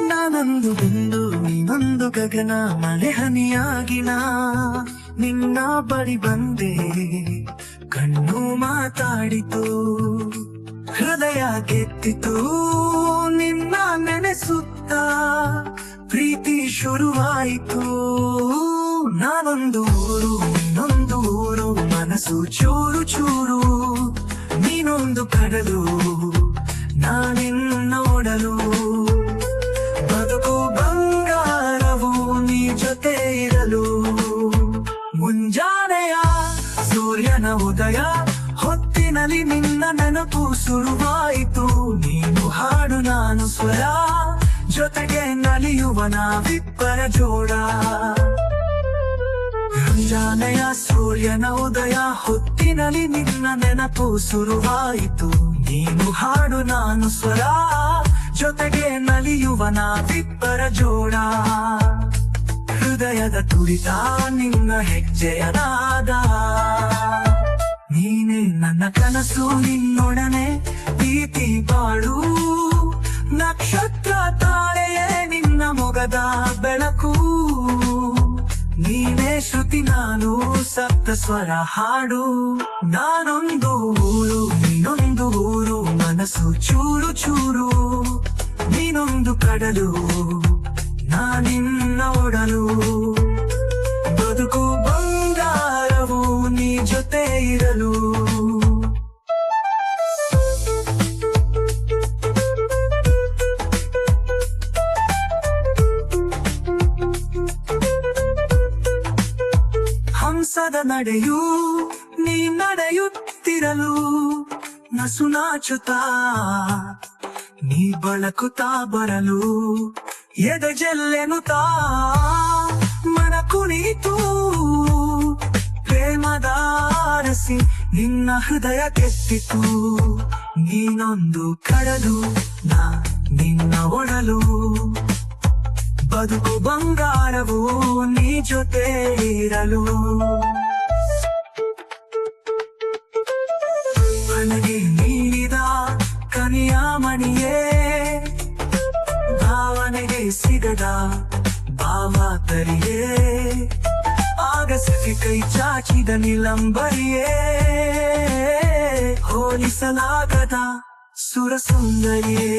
ನಾನೊಂದು ಬಿಂದು ನೀನೊಂದು ಗಗನ, ಮಳೆ ಹನಿಯಾಗಿನ, ನಿನ್ನ ಬಳಿ ಬಂದೆ. ಕಣ್ಣು ಮಾತಾಡಿತು, ಹೃದಯ ಗೆದ್ದಿತು ನಿನ್ನ ನೆನೆಸುತ್ತ ಪ್ರೀತಿ ಶುರುವಾಯಿತು. ನಾನೊಂದು ಊರು, ಇನ್ನೊಂದು ಊರು, ಮನಸ್ಸು ಚೂರು ಚೂರು, ನೀನೊಂದು ಕಡಲು ನಾನಿನ್ನೋಡಲು ಬದುಕು ಉದಯ ಹೊತ್ತಿನಲ್ಲಿ ನಿನ್ನ ನೆನಪು ಸುರುವಾಯಿತು ನೀನು ಹಾಡು, ನಾನು ಸ್ವರ, ಜೊತೆಗೆ ನಲಿಯುವ ನಾವಿಬ್ಬರ ಜೋಡ. ಮುಂಜಾನೆಯ ಸೂರ್ಯನ ಉದಯ, ಹೊತ್ತಿನಲ್ಲಿ ನಿನ್ನ ನೆನಪು ಸುರುವಾಯಿತು ನೀನು ಹಾಡು, ನಾನು ಸ್ವರ, ಜೊತೆಗೆ ನಲಿಯುವ ನಾವಿಬ್ಬರ ಜೋಡ. ಹೃದಯದ ತುಡಿತ ನಿನ್ನ ಹೆಜ್ಜೆಯ ನಾದ ನೀನೆ ನನ್ನ ಕನಸು ನಿನ್ನೊಡನೆ ಪ್ರೀತಿ ಬಾಳು. ನಕ್ಷತ್ರ ತಾಳೆಯೇ ನಿನ್ನ ಮೊಗದ ಬೆಳಕು. ನೀನೇ ಶ್ರುತಿ ನಾನು ಸಪ್ತ ಸ್ವರ ಹಾಡು. ನಾನೊಂದು ಊರು, ನೀನೊಂದು ಊರು, ಮನಸ್ಸು ಚೂರು ಚೂರು. ನೀನೊಂದು ಕಡಲು, ನಾನಿನ್ನ ಒಡಲು. ಹಂಸದ ನಡೆಯೂ, ನೀ ನಡೆಯುತ್ತಿರಲು ನಸು ನಾಚುತ್ತಾ, ನೀ ಬಳಕುತ್ತಾ ಬರಲು ಎದೆ ಜಲ್ಲೆನುತ್ತಾ, ಮನ ಕುಣಿತು, ಪ್ರೇಮದ ಅರಸಿ ನಿನ್ನ ಹೃದಯ ಕೆತ್ತಿತು. ನೀನೊಂದು ಕಡಲು, ನಾ ನಿನ್ನ ಒಡಲು. ಬದುಕು ಬಂಗಾರವು ಜೊತೆ ಇರಲು ನನಗೆ ನೀಡಿದ ಕನಿಯ ಮಣಿಯೇ, ಭಾವನೆಗೆ ಸಿಗದ ಭಾವ ತರಿಯೇ ಆಗಸಕ್ಕೆ ಕೈ ಚಾಚಿದ ನಿಲಂಬರಿಯೇ, ಹೋಲಿಸಲಾಗದ ಸುರ ಸುಂದರಿಯೇ